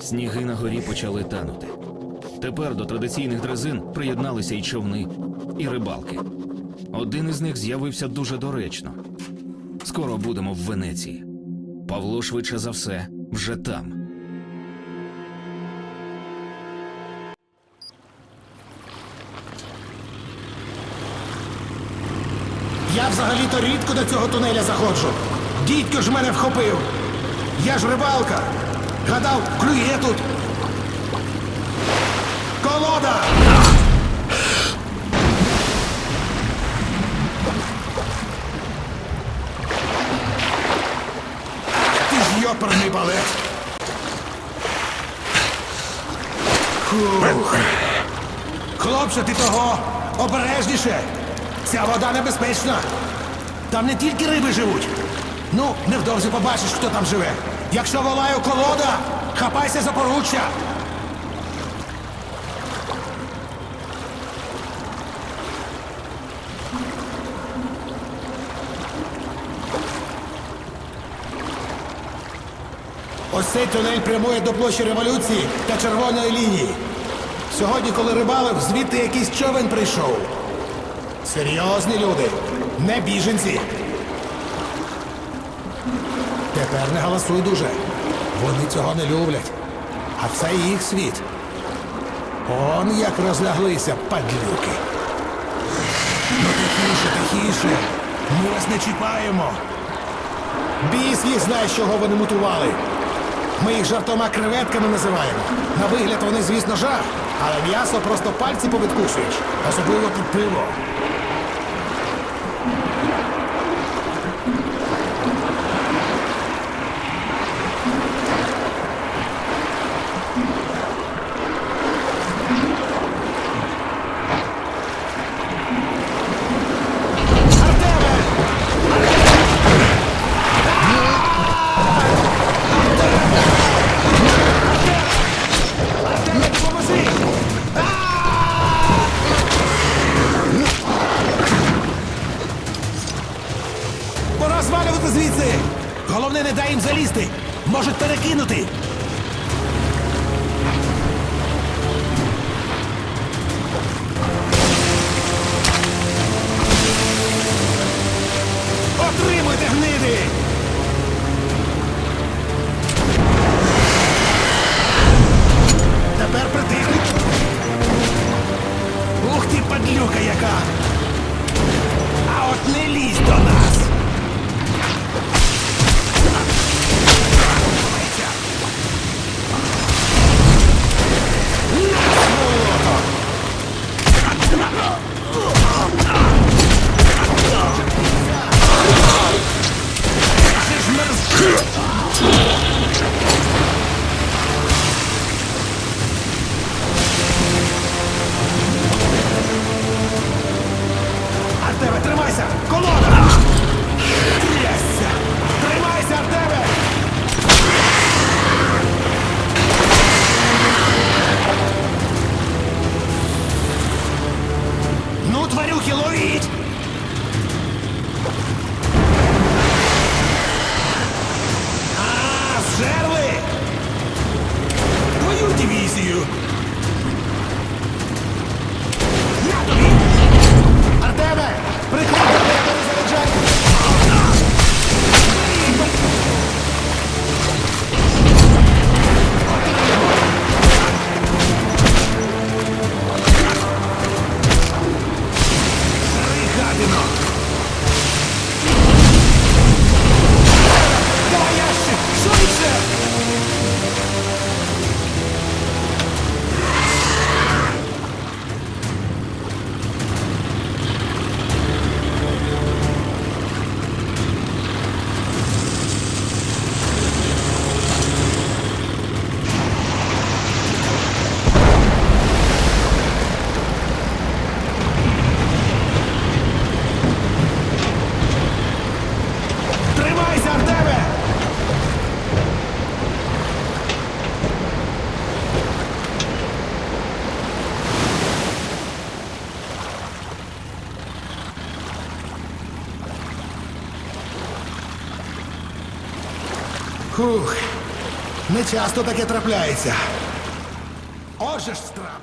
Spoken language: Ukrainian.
Сніги на горі почали танути. Тепер до традиційних дрезин приєдналися і човни, і рибалки. Один із них з'явився дуже доречно. Скоро будемо в Венеції. Павло швидше за все вже там. Я взагалі-то рідко до цього тунеля заходжу. Дідько ж мене вхопив. Я ж рибалка. Гадав, клює тут. Колода! Ти ж йоперний балет. Фух. Хлопче, ти того обережніше. Ця вода небезпечна. Там не тільки риби живуть. Ну, невдовзі побачиш, хто там живе. Якщо волаю колода, хапайся за поруччя. Ось цей тунель прямує до площі революції та червоної лінії. Сьогодні, коли рибалив, звідти якийсь човен прийшов. Серйозні люди, не біженці. Тепер не галасуй дуже. Вони цього не люблять. А це їх світ. Он як розляглися падлюки. Ну тихіше, тихіше. Ми вас не чіпаємо. Біс їх знає, чого вони мутували. Ми їх жартома креветками називаємо. На вигляд вони, звісно, жах, але м'ясо просто пальці повідкушуєш. Особливо під пиво. Звалювати! Головне, не дай їм залізти! Можуть перекинути! Отримуйте гниди! Тепер притихни. Ух ти, падлюка яка! А от не лізь до нас! 派手な Фух. Не часто таке трапляється. Отже ж страпили.